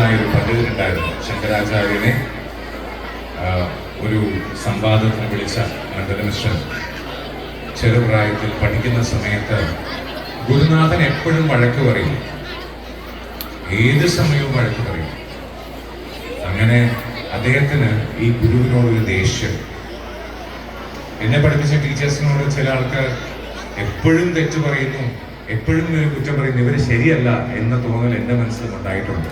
പ്രഗത്ഭനായ ഒരു പണ്ഡിതനുണ്ടായിരുന്നു. ശങ്കരാചാര്യനെ ഒരു സംവാദത്തിന് വിളിച്ച മണ്ഡലമിശ്രൻ ചെറുപ്രായത്തിൽ പഠിക്കുന്ന സമയത്ത് ഗുരുനാഥൻ എപ്പോഴും വഴക്ക് പറയും. ഏത് സമയവും വഴക്ക് പറയും. അങ്ങനെ അദ്ദേഹത്തിന് ഈ ഗുരുവിനോടൊരു ദേഷ്യം. എന്നെ പഠിപ്പിച്ച ടീച്ചേഴ്സിനോട് ചില ആൾക്കാർ എപ്പോഴും തെറ്റു പറയുന്നു എപ്പോഴും കുറ്റം പറയുന്നു ഇവർ ശരിയല്ല എന്ന തോന്നൽ എന്റെ മനസ്സിലും ഉണ്ടായിട്ടുണ്ട്.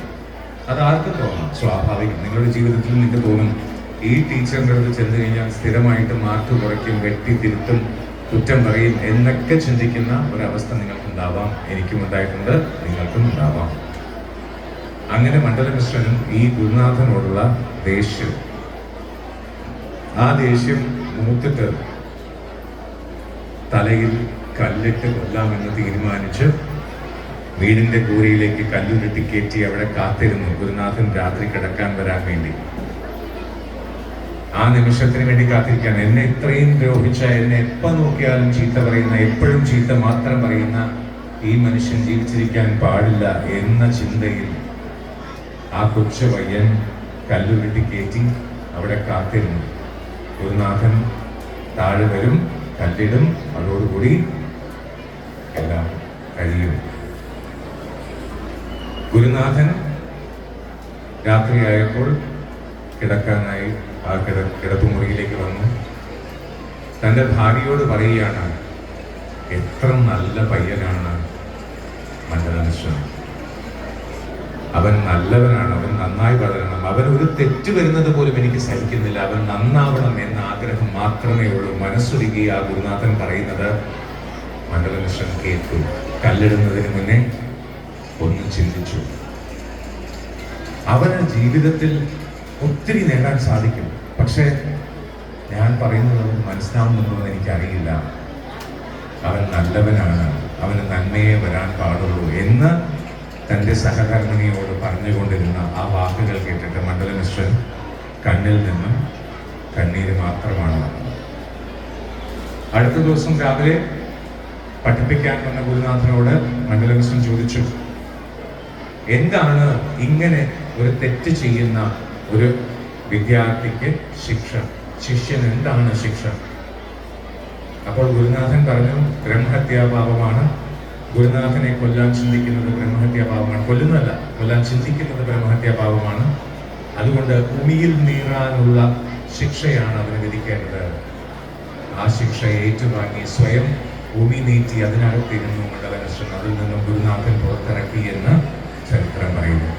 അത് ആർക്കും തോന്നാം? സ്വാഭാവികം. നിങ്ങളുടെ ജീവിതത്തിൽ നിങ്ങൾക്ക് തോന്നും ഈ ടീച്ചറിന്റെ അടുത്ത് ചെന്ന് കഴിഞ്ഞാൽ സ്ഥിരമായിട്ട് മാർക്ക് കുറയ്ക്കും വെട്ടി തിരുത്തും കുറ്റം പറയും എന്നൊക്കെ ചിന്തിക്കുന്ന ഒരവസ്ഥ നിങ്ങൾക്കുണ്ടാവാം. എനിക്കും ഉണ്ടായിട്ടുണ്ട് നിങ്ങൾക്കും ഉണ്ടാവാം. അങ്ങനെ മണ്ഡലമിശ്രനും ഈ ഗുരുനാഥനോടുള്ള ദേഷ്യം. ആ ദേഷ്യം മൂത്തിട്ട് തലയിൽ കല്ലിട്ട് കൊല്ലാമെന്ന് തീരുമാനിച്ച് വീടിന്റെ കൂരയിലേക്ക് കല്ലുരുട്ടി കയറ്റി അവിടെ കാത്തിരുന്നു. ഗുരുനാഥൻ രാത്രി കിടക്കാൻ വരാൻ വേണ്ടി. ആ നിമിഷത്തിന് വേണ്ടി കാത്തിരിക്കാൻ എന്നെ ഇത്രയും ദ്രോഹിച്ച എന്നെ എപ്പോ നോക്കിയാലും ചീത്ത പറയുന്ന എപ്പോഴും ചീത്ത മാത്രം പറയുന്ന ഈ മനുഷ്യൻ ജീവിച്ചിരിക്കാൻ പാടില്ല എന്ന ചിന്തയിൽ ആ കൊച്ചു പയ്യൻ കല്ലുരുട്ടി കയറ്റി അവിടെ കാത്തിരുന്നു. ഗുരുനാഥൻ താഴെ വരും കല്ലിടും അതോടുകൂടി എല്ലാം കഴിയും. ഗുരുനാഥൻ രാത്രിയായപ്പോൾ കിടക്കാനായി ആ കിട കിടപ്പുമുറിയിലേക്ക് വന്നു. തന്റെ ഭാര്യയോട് പറയുകയാണ് എത്ര നല്ല പയ്യനാണ് മണ്ഡലമിശ്രൻ അവൻ നല്ലവനാണ് അവൻ നന്നായി വളരണം. അവൻ ഒരു തെറ്റ് വരുന്നത് പോലും എനിക്ക് സഹിക്കുന്നില്ല. അവൻ നന്നാവണം എന്ന ആഗ്രഹം മാത്രമേ ഉള്ളൂ. മനസ്സൊരുക്കി ആ ഗുരുനാഥൻ പറയുന്നത് മണ്ഡലമിശ്രൻ കേട്ടു. കല്ലിടുന്നതിന് മുന്നേ ചിന്തിച്ചു. അവന് ജീവിതത്തിൽ ഒത്തിരി നേടാൻ സാധിക്കും. പക്ഷേ ഞാൻ പറയുന്നത് മനസ്സിലാവുന്നുണ്ടോ എനിക്കറിയില്ല. അവൻ നല്ലവനാണ്. അവന് നന്മയെ വരാൻ പാടുള്ളൂ എന്ന് തന്റെ സഹകർമ്മിണിയോട് പറഞ്ഞുകൊണ്ടിരുന്ന ആ വാക്കുകൾ കേട്ടിട്ട് മണ്ഡലമിശ്രൻ കണ്ണിൽ നിന്നും കണ്ണീര് മാത്രമാണ് അടുത്ത ദിവസം രാവിലെ പഠിപ്പിക്കാൻ വന്ന ഗുരുനാഥനോട് മണ്ഡലമിശ്രൻ ചോദിച്ചു എന്താണ് ഇങ്ങനെ ഒരു തെറ്റ് ചെയ്യുന്ന ഒരു വിദ്യാർത്ഥിക്ക് ശിക്ഷ? ശിഷ്യൻ എന്താണ് ശിക്ഷ? അപ്പോൾ ഗുരുനാഥൻ പറഞ്ഞു ബ്രഹ്മഹത്യാഭാവമാണ്. ഗുരുനാഥനെ കൊല്ലാൻ ചിന്തിക്കുന്നത് ബ്രഹ്മഹത്യാഭാവമാണ്. കൊല്ലുന്നല്ല കൊല്ലാൻ ചിന്തിക്കുന്നത് ബ്രഹ്മഹത്യാഭാവമാണ്. അതുകൊണ്ട് ഭൂമിയിൽ നീറാനുള്ള ശിക്ഷയാണ് അവന് വിധിക്കേണ്ടത്. ആ ശിക്ഷ ഏറ്റുവാങ്ങി സ്വയം ഭൂമി നീറ്റി അതിനകത്തിരുന്നു മണ്ഡലകൃഷ്ണൻ അതിൽ നിന്നും ഗുരുനാഥൻ പുറത്തിറക്കി എന്ന് ചരിത്രം പറയുന്നു.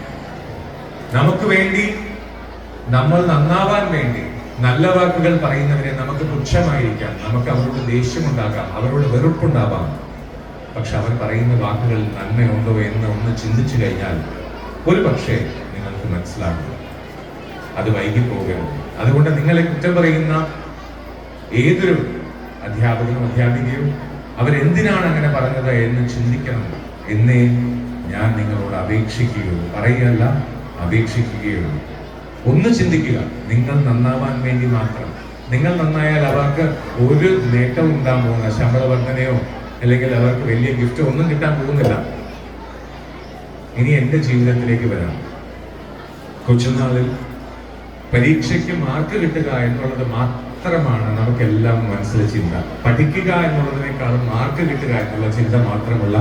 നമുക്ക് വേണ്ടി നമ്മൾ നന്നാവാൻ വേണ്ടി നല്ല വാക്കുകൾ പറയുന്നവരെ നമുക്ക് പുച്ഛമായിരിക്കാം നമുക്ക് അവരോട് ദേഷ്യമുണ്ടാകാം അവരോട് വെറുപ്പുണ്ടാവാം. പക്ഷെ അവർ പറയുന്ന വാക്കുകൾ നന്മയുണ്ടോ എന്ന് ഒന്ന് ചിന്തിച്ചു കഴിഞ്ഞാൽ ഒരു പക്ഷേ നിങ്ങൾക്ക് മനസ്സിലാകും. അത് വൈകി പോകരുത് അതുകൊണ്ട് നിങ്ങളെ കുറ്റം പറയുന്ന ഏതൊരു അധ്യാപകനും അധ്യാപികയും അവരെന്തിനാണ് അങ്ങനെ പറഞ്ഞത് എന്ന് ചിന്തിക്കണം. എന്നേ ഞാൻ നിങ്ങളോട് അപേക്ഷിക്കുകയുള്ളൂ പറയുകയല്ല അപേക്ഷിക്കുകയുള്ളൂ ഒന്ന് ചിന്തിക്കുക നിങ്ങൾ നന്നാവാൻ വേണ്ടി മാത്രം. നിങ്ങൾ നന്നായാൽ അവർക്ക് ഒരു നേട്ടവും ഉണ്ടാകാൻ പോകുന്ന ശമ്പള വർധനയോ അല്ലെങ്കിൽ അവർക്ക് വലിയ ഗിഫ്റ്റോ ഒന്നും കിട്ടാൻ പോകുന്നില്ല. ഇനി എന്റെ ജീവിതത്തിലേക്ക് വരാം. കൊച്ചുനാളിൽ പരീക്ഷയ്ക്ക് മാർക്ക് കിട്ടുക എന്നുള്ളത് മാത്രമാണ് നമുക്കെല്ലാം മനസ്സിലെ ചിന്ത. പഠിക്കുക എന്നുള്ളതിനേക്കാളും മാർക്ക് കിട്ടുക എന്നുള്ള ചിന്ത മാത്രമുള്ള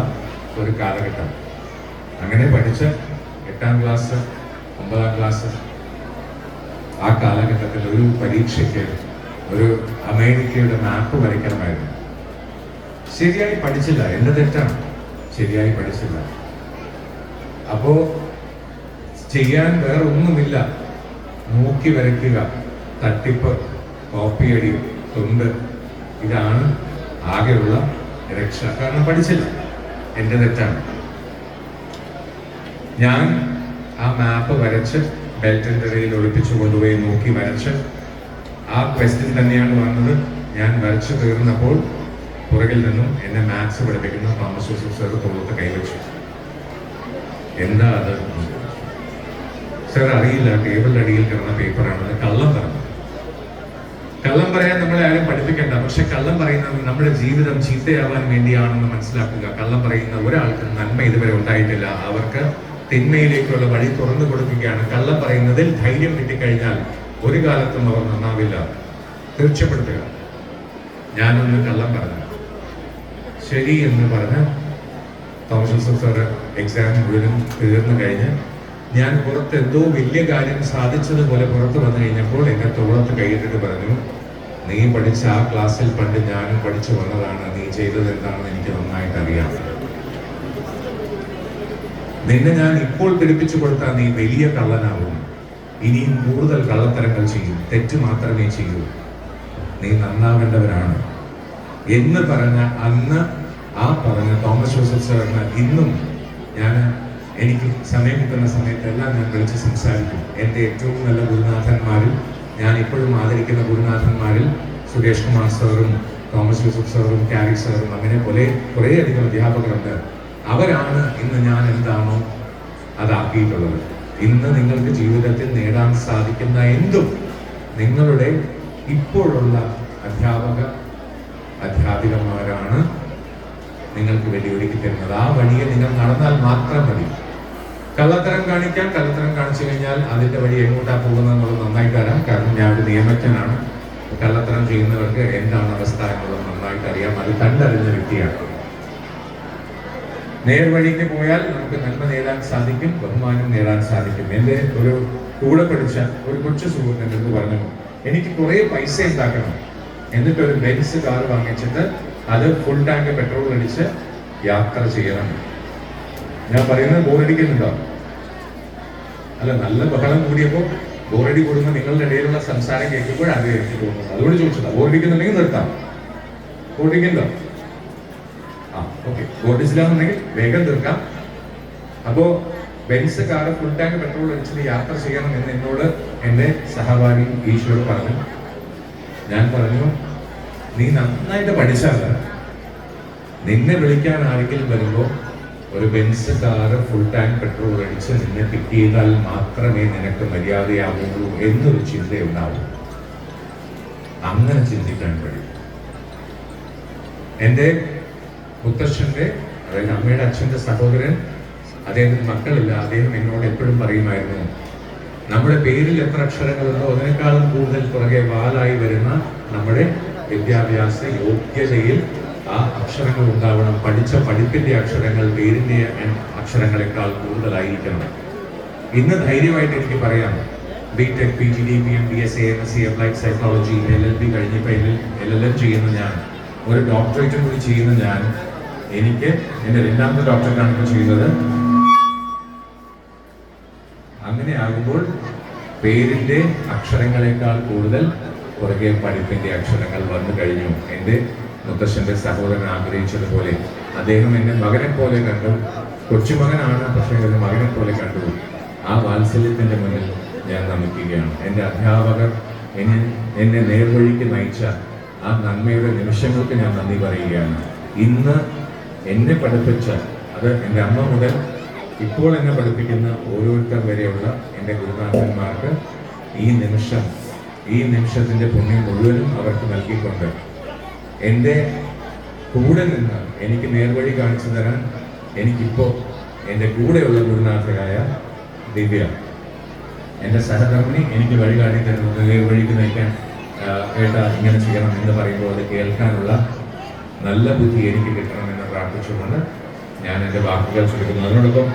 ഒരു കാലഘട്ടം. അങ്ങനെ പഠിച്ച എട്ടാം ക്ലാസ് ഒമ്പതാം ക്ലാസ് ആ കാലഘട്ടത്തിൽ ഒരു പരീക്ഷയ്ക്ക് ഒരു അമേരിക്കയുടെ മാപ്പ് വരയ്ക്കണമായിരുന്നു ശരിയായി പഠിച്ചില്ല. എന്റെ തെറ്റാണ്? ശരിയായി പഠിച്ചില്ല. അപ്പോ ചെയ്യാൻ വേറെ ഒന്നുമില്ല. നോക്കി വരയ്ക്കുക. തട്ടിപ്പ് കോപ്പിയടി തൊണ്ട്. ഇതാണ് ആകെയുള്ള രക്ഷ. കാരണം പഠിച്ചില്ല. എന്റെ തെറ്റാണ്. ഞാൻ ആ മാപ്പ് വരച്ച് ബെൽറ്റ് ഇടയിൽ ഒളിപ്പിച്ചു കൊണ്ടുപോയി നോക്കി വരച്ച് ആ ക്വസ്റ്റ്യൻ തന്നെയാണ് വന്നത്. ഞാൻ വരച്ചു തീർന്നപ്പോൾ പുറകിൽ നിന്നും എന്നെ മാത്സ് പഠിപ്പിക്കുന്ന തോമസ് സാർ തോളത്ത് കൈവച്ചു എന്താ അത്? സാർ അറിയില്ല. ടേബിളിന്റെ അടിയിൽ കിടന്ന പേപ്പറാണ് കള്ളം പറഞ്ഞു കള്ളം പറയാൻ നമ്മളെ ആരും പഠിപ്പിക്കേണ്ട. പക്ഷെ കള്ളം പറയുന്നത് നമ്മുടെ ജീവിതം ചീത്തയാവാൻ വേണ്ടിയാണെന്ന് മനസ്സിലാക്കുക. കള്ളം പറയുന്ന ഒരാൾക്ക് നന്മ ഇതുവരെ ഉണ്ടായിട്ടില്ല. അവർക്ക് തിന്മയിലേക്കുള്ള വഴി തുറന്നു കൊടുക്കുകയാണ്. കള്ളം പറയുന്നതിൽ ധൈര്യം കിട്ടിക്കഴിഞ്ഞാൽ ഒരു കാലത്തും അവർ നന്നാവില്ല. തീർച്ചപ്പെടുത്തുക ഞാനൊന്ന് കള്ളം പറഞ്ഞു. ശരി എന്ന് പറഞ്ഞ് തോമസ് എക്സാം മുഴുവൻ തീർന്നു കഴിഞ്ഞ് ഞാൻ പുറത്ത് എന്തോ വലിയ കാര്യം സാധിച്ചതുപോലെ പുറത്ത് വന്നു കഴിഞ്ഞപ്പോൾ എന്നെ തോളത്ത് കൈയിട്ടിട്ട് പറഞ്ഞു നീ പഠിച്ച ആ ക്ലാസ്സിൽ പണ്ട് ഞാനും പഠിച്ചു വന്നതാണ്. നീ ചെയ്തത് എന്താണെന്ന് എനിക്ക് നന്നായിട്ട് അറിയാം നിന്നെ ഞാൻ ഇപ്പോൾ പിടിപ്പിച്ചു കൊടുത്താൽ നീ വലിയ കള്ളനാവും. ഇനിയും കൂടുതൽ കള്ളത്തരങ്ങൾ ചെയ്യും. തെറ്റ് മാത്രമേ ചെയ്യൂ. നീ നന്നാവേണ്ടവരാണ് എന്ന് പറഞ്ഞ അന്ന് ആ പറഞ്ഞ തോമസ് ജോസഫ് സാറിന് ഇന്നും ഞാൻ എനിക്ക് സമയം കിട്ടുന്ന സമയത്തെല്ലാം ഞാൻ വിളിച്ച് സംസാരിക്കും. എന്റെ ഏറ്റവും നല്ല ഗുരുനാഥന്മാരിൽ ഞാൻ ഇപ്പോഴും ആദരിക്കുന്ന ഗുരുനാഥന്മാരിൽ സുരേഷ് കുമാർ സാറും തോമസ് ജോസഫ് സാറും കാരി സാറും അങ്ങനെ പോലെ കുറേയധികം അധ്യാപകരുണ്ട്. അവരാണ് ഇന്ന് ഞാൻ എന്താണോ അതാക്കിയിട്ടുള്ളത്. ഇന്ന് നിങ്ങൾക്ക് ജീവിതത്തിൽ നേടാൻ സാധിക്കുന്ന എന്തും നിങ്ങളുടെ ഇപ്പോഴുള്ള അധ്യാപക അധ്യാപികമാരാണ് നിങ്ങൾക്ക് ഒരുക്കി തരുന്നത്. ആ വഴിയെ നിങ്ങൾ നടന്നാൽ മാത്രം മതി. കള്ളത്തരം കാണിക്കാൻ കള്ളത്തരം കാണിച്ചു കഴിഞ്ഞാൽ അതിന്റെ വഴി എങ്ങോട്ടാ പോകുന്നത് എന്നുള്ളത് നന്നായിട്ട് അറിയാം. കാരണം ഞാൻ ഒരു നിയമജ്ഞനാണ്. കള്ളത്തരം ചെയ്യുന്നവർക്ക് എന്താണ് അവസ്ഥ എന്നുള്ളത് നന്നായിട്ട് അറിയാം. അത് കണ്ടറിഞ്ഞ വ്യക്തിയാണ്. നേർവഴിക്ക് പോയാൽ നമുക്ക് നന്മ നേടാൻ സാധിക്കും ബഹുമാനം നേടാൻ സാധിക്കും. എന്റെ ഒരു കൂടെ പഠിച്ച ഒരു കൊച്ചു സുഹൃത്ത് എന്റെ പറഞ്ഞു എനിക്ക് കുറേ പൈസ ഉണ്ടാക്കണം. എന്നിട്ട് ഒരു ബെൻസ് കാർ വാങ്ങിച്ചിട്ട് അത് ഫുൾ ടാങ്ക് പെട്രോൾ അടിച്ച് യാത്ര ചെയ്യണം. ഞാൻ പറയുന്നത് ബോറടിക്കുന്നുണ്ടോ അല്ല നല്ല ബഹളം കൂടിയപ്പോൾ ബോറടി കൂടുമ്പോൾ നിങ്ങളുടെ ഇടയിലുള്ള സംസാരം കേൾക്കുമ്പോൾ അത് എനിക്ക് തോന്നുന്നത്. അതുകൊണ്ട് ചോദിച്ചതാ ബോറടിക്കുന്നുണ്ടെങ്കിൽ നിർത്താം. ബോറടിക്കുന്നുണ്ടോ ഓക്കെ വേഗം തീർക്കാം. അപ്പോ Benz car full tank petrol അടിച്ചിട്ട് യാത്ര ചെയ്യണം എന്ന് എന്നോട് എന്റെ സഹപാഠി ഈശ്വർ പറഞ്ഞു. ഞാൻ പറഞ്ഞു നീ നന്നായിട്ട് പഠിച്ചാൽ നിന്നെ വിളിക്കാൻ ആരെങ്കിലും വരുമ്പോൾ ഒരു Benz car full tank petrol അടിച്ച് നിന്നെ പിക്ക് ചെയ്താൽ മാത്രമേ നിനക്ക് മര്യാദയാവുള്ളൂ എന്നൊരു ചിന്തയുണ്ടാവും അങ്ങനെ ചിന്തിക്കാൻ കഴിയും. എന്റെ മുത്തശ്ശന്റെ അതായത് അമ്മയുടെ അച്ഛന്റെ സഹോദരൻ അദ്ദേഹത്തിന് മക്കളില്ല അദ്ദേഹം എന്നോട് എപ്പോഴും പറയുമായിരുന്നു നമ്മുടെ പേരിൽ എത്ര അക്ഷരങ്ങളുണ്ടോ അതിനേക്കാളും കൂടുതൽ പുറകെ വാലായി വരുന്ന നമ്മുടെ വിദ്യാഭ്യാസ യോഗ്യതയിൽ ആ അക്ഷരങ്ങൾ ഉണ്ടാവണം. പഠിച്ച പഠിപ്പിന്റെ അക്ഷരങ്ങൾ പേരിന്റെ അക്ഷരങ്ങളെക്കാൾ കൂടുതലായിരിക്കണം. ഇന്ന് ധൈര്യമായിട്ട് എനിക്ക് പറയാം B tech P G D P M B S A M S C applied psychology L L B കഴിഞ്ഞപ്പോൾ എൽ എൽ എം ചെയ്യുന്ന ഞാൻ. ഒരു ഡോക്ടറേറ്റും കൂടി ചെയ്യുന്ന ഞാൻ എനിക്ക് എന്റെ രണ്ടാമത്തെ ഡോക്ടറേറ്റ് ഇപ്പോൾ ചെയ്യുന്നത്. അങ്ങനെ ആകുമ്പോൾ പേരിന്റെ അക്ഷരങ്ങളെക്കാൾ കൂടുതൽ പുറകെ പഠിപ്പിന്റെ അക്ഷരങ്ങൾ വന്നു കഴിഞ്ഞു. എന്റെ മുത്തശ്ശന്റെ സഹോദരൻ ആഗ്രഹിച്ചതുപോലെ അദ്ദേഹം എന്നെ മകനെ പോലെ കണ്ടു. കൊച്ചുമകനാണ് പക്ഷേ എന്നെ മകനെ പോലെ കണ്ടു. ആ വാത്സല്യത്തിന്റെ മുന്നിൽ ഞാൻ നമിക്കുകയാണ്. എന്റെ അധ്യാപകർ എന്നെ എന്നെ നേർവഴിക്ക് നയിച്ച ആ നന്മയുടെ നിമിഷങ്ങൾക്ക് ഞാൻ നന്ദി പറയുകയാണ്. ഇന്ന് എന്നെ പഠിപ്പിച്ച അത് എന്റെ അമ്മ മുതൽ ഇപ്പോൾ എന്നെ പഠിപ്പിക്കുന്ന ഓരോരുത്തർ വരെയുള്ള എന്റെ ഗുരുനാഥന്മാർക്ക് ഈ നിമിഷം ഈ നിമിഷത്തിന്റെ പുണ്യം മുഴുവനും അവർക്ക് നൽകിക്കൊണ്ട് എന്റെ കൂടെ നിന്ന് എനിക്ക് നേർവഴി കാണിച്ചു തരാൻ എനിക്കിപ്പോൾ എന്റെ കൂടെയുള്ള ഗുരുനാഥരായ ദിവ്യ എന്റെ സഹധർമ്മിണി എനിക്ക് വഴി കാട്ടി തരുന്നത് നേർവഴിക്ക് നയിക്കാൻ ഏട്ടാ ഇങ്ങനെ ചെയ്യണം എന്ന് പറയുമ്പോൾ അത് കേൾക്കാനുള്ള നല്ല ബുദ്ധി എനിക്ക് കിട്ടണമെന്ന് പ്രാർത്ഥിച്ചുകൊണ്ട് ഞാൻ എന്റെ വാക്കുകൾ ചുരുക്കുന്നു. അതിനോടൊപ്പം